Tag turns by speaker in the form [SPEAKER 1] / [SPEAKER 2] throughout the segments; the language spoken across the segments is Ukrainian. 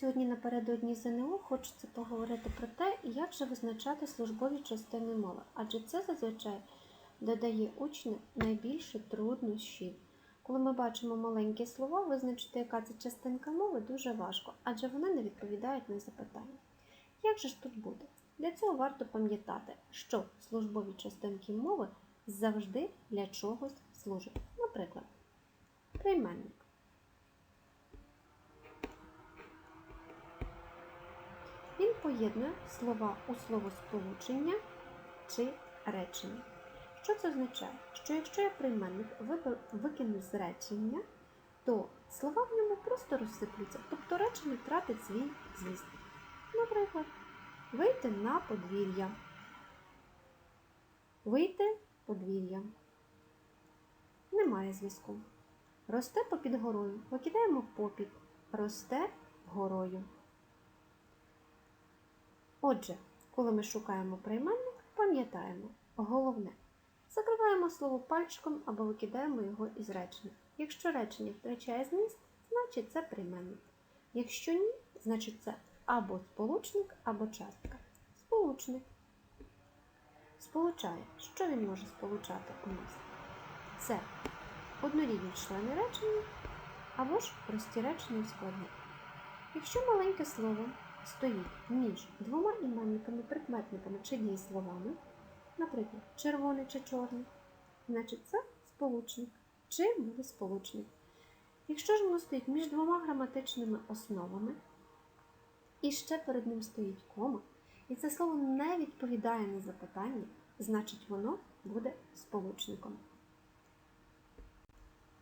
[SPEAKER 1] Сьогодні напередодні ЗНО хочеться поговорити про те, як же визначати службові частини мови, адже це зазвичай додає учню найбільше труднощів. Коли ми бачимо маленькі слова, визначити, яка це частинка мови, дуже важко, адже вони не відповідають на запитання. Як же ж тут буде? Для цього варто пам'ятати, що службові частинки мови завжди для чогось служать. Наприклад, прийменник. Він поєднує слова у словосполучення чи речення. Що це означає? Що якщо я прийменник викину з речення, то слова в ньому просто розсиплються, тобто речення втратить свій зміст. Наприклад, вийти на подвір'я. Вийти подвір'я. Немає зв'язку. Росте попід горою. Викидаємо попід. Росте горою. Отже, коли ми шукаємо прийменник, пам'ятаємо головне. Закриваємо слово пальчиком або викидаємо його із речення. Якщо речення втрачає зміст, значить це прийменник. Якщо ні, значить це або сполучник, або частка. Сполучник. Сполучає. Що він може сполучати у нас? Це однорідні члени речення або ж прості речення складні. Якщо маленьке слово стоїть між двома іменниками, прикметниками чи дієсловами, наприклад, червоний чи чорний, значить це сполучник чи буде сполучник. Якщо ж воно стоїть між двома граматичними основами, і ще перед ним стоїть кома, і це слово не відповідає на запитання, значить воно буде сполучником.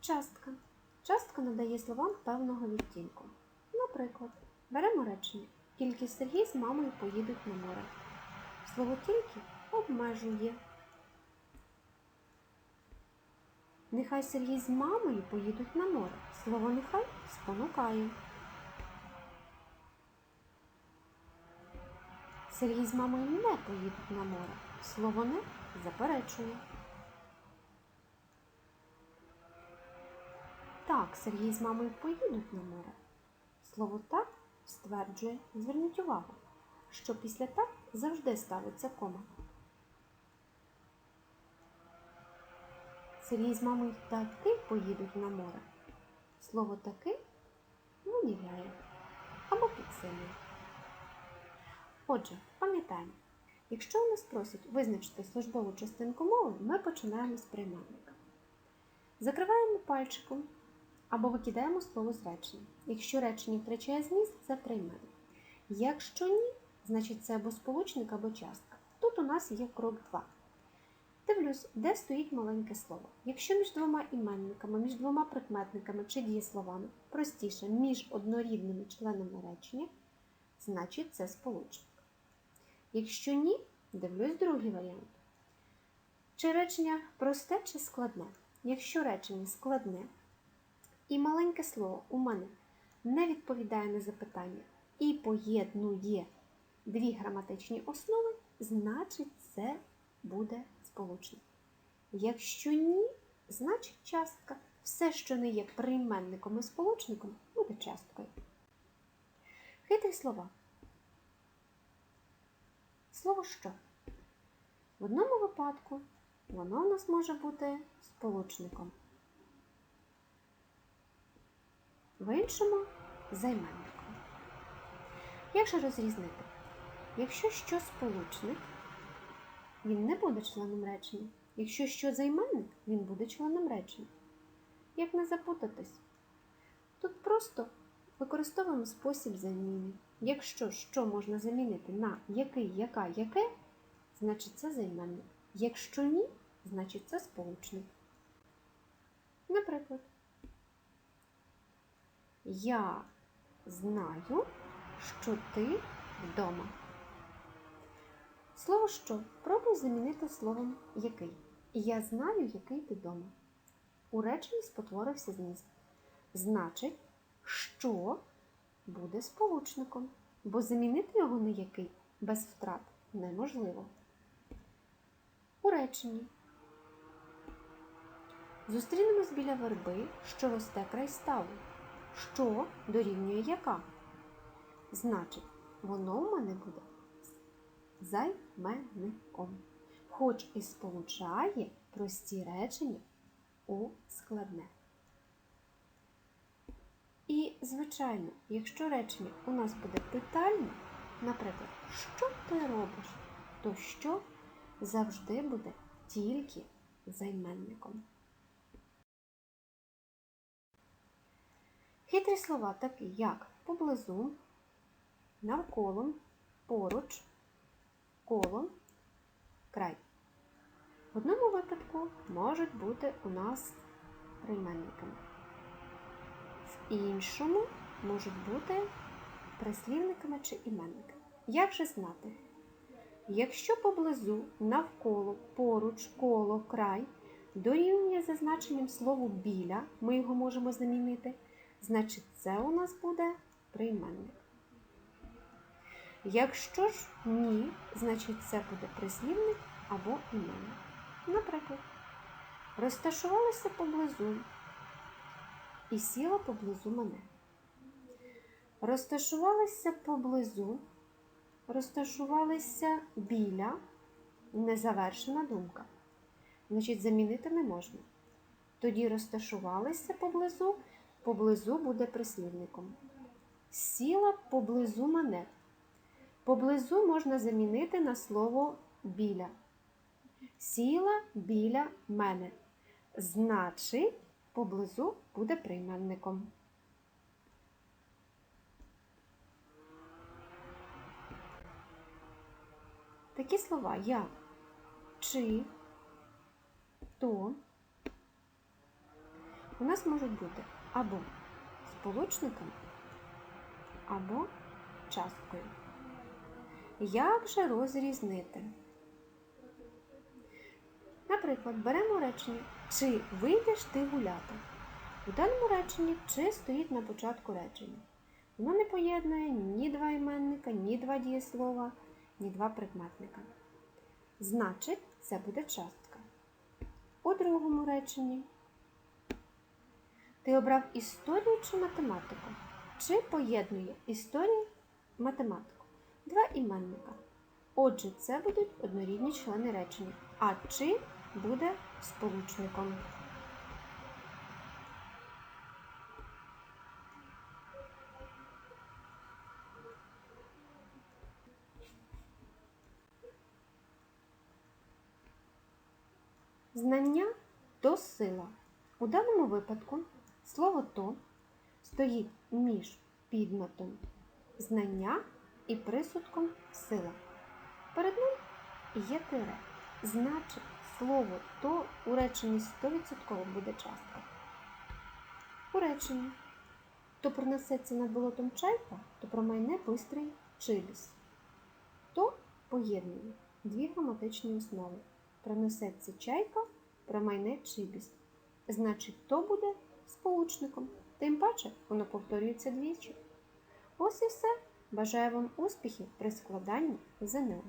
[SPEAKER 1] Частка. Частка надає словам певного відтінку. Наприклад, беремо речення. Тільки Сергій з мамою поїдуть на море. Слово тільки обмежує. Нехай Сергій з мамою поїдуть на море. Слово нехай спонукає. Сергій з мамою не поїдуть на море. Слово не заперечує. Так, Сергій з мамою поїдуть на море. Слово так стверджує, зверніть увагу, що після так завжди ставиться кома. Сергій з мамою таки поїдуть на море. Слово таки виявляє або підсилює. Отже, пам'ятаємо, якщо у нас просять визначити службову частинку мови, ми починаємо з прийменника. Закриваємо пальчиком або викидаємо слово з речення. Якщо речення втрачає зміст, це прийменник. Якщо ні, значить це або сполучник, або частка. Тут у нас є крок 2. Дивлюсь, де стоїть маленьке слово. Якщо між двома іменниками, між двома прикметниками чи дієсловами, простіше, між однорідними членами речення, значить це сполучник. Якщо ні, дивлюсь другий варіант. Чи речення просте чи складне? Якщо речення складне, і маленьке слово у мене не відповідає на запитання і поєднує дві граматичні основи, значить це буде сполучник. Якщо ні, значить частка. Все, що не є прийменником і сполучником, буде часткою. Хитрі слова. Слово що? В одному випадку воно у нас може бути сполучником. В іншому займенником. Як же розрізнити? Якщо що сполучник, він не буде членом речення. Якщо що займенник, він буде членом речення. Як не запутатись? Тут просто використовуємо спосіб заміни. Якщо що можна замінити на який, яка, яке, значить це займенник. Якщо ні, значить це сполучник. Наприклад, я знаю, що ти вдома. Слово що пробуй замінити словом який. Я знаю, який ти вдома. У реченні спотворився зміст. Значить, що буде сполучником, бо замінити його на який без втрат неможливо. У реченні зустрінемось біля верби, що росте край ставу що дорівнює яка. Значить, воно в мене буде займенником. Хоч і сполучає прості речення у складне. І, звичайно, якщо речення у нас буде питальне, наприклад, що ти робиш, то що завжди буде тільки займенником. Хитрі слова такі, як поблизу, навколо, поруч, коло, край. В одному випадку можуть бути у нас прийменниками. В іншому можуть бути прислівниками чи іменниками. Як же знати? Якщо поблизу, навколо, поруч, коло, край дорівнює за значенням слову біля, ми його можемо замінити, значить це у нас буде прийменник. Якщо ж ні, значить це буде прислівник або іменник. Наприклад, розташувалися поблизу і сіла поблизу мене. Розташувалися поблизу, розташувалися біля незавершена думка. Значить, замінити не можна. Тоді розташувалися поблизу, поблизу буде прислівником. Сіла поблизу мене. Поблизу можна замінити на слово біля. Сіла біля мене. Значить, поблизу буде прийменником. Такі слова як чи, то у нас можуть бути або сполучником, або часткою. Як же розрізнити? Наприклад, беремо речення Чи вийдеш ти гуляти? У даному реченні чи стоїть на початку речення. Воно не поєднує ні два іменника, ні два дієслова, ні два прикметника. Значить, це буде частка. У другому реченні ти обрав історію чи математику? Чи поєднує історію математику? Два іменника. Отже, це будуть однорідні члени речення. А чи буде сполучником. Знання то сила. У даному випадку слово то стоїть між підметом знання і присудком сила. Перед ним є тире. Значить, слово то у реченні 100% буде частка. У реченні то пронесеться над болотом чайка, то промайне бистрий чибіс. То поєднує дві граматичні основи. Пронесеться чайка, промайне чибіс. Значить, то буде сполучником. Тим паче воно повторюється двічі. Ось і все. Бажаю вам успіхів при складанні ЗНО.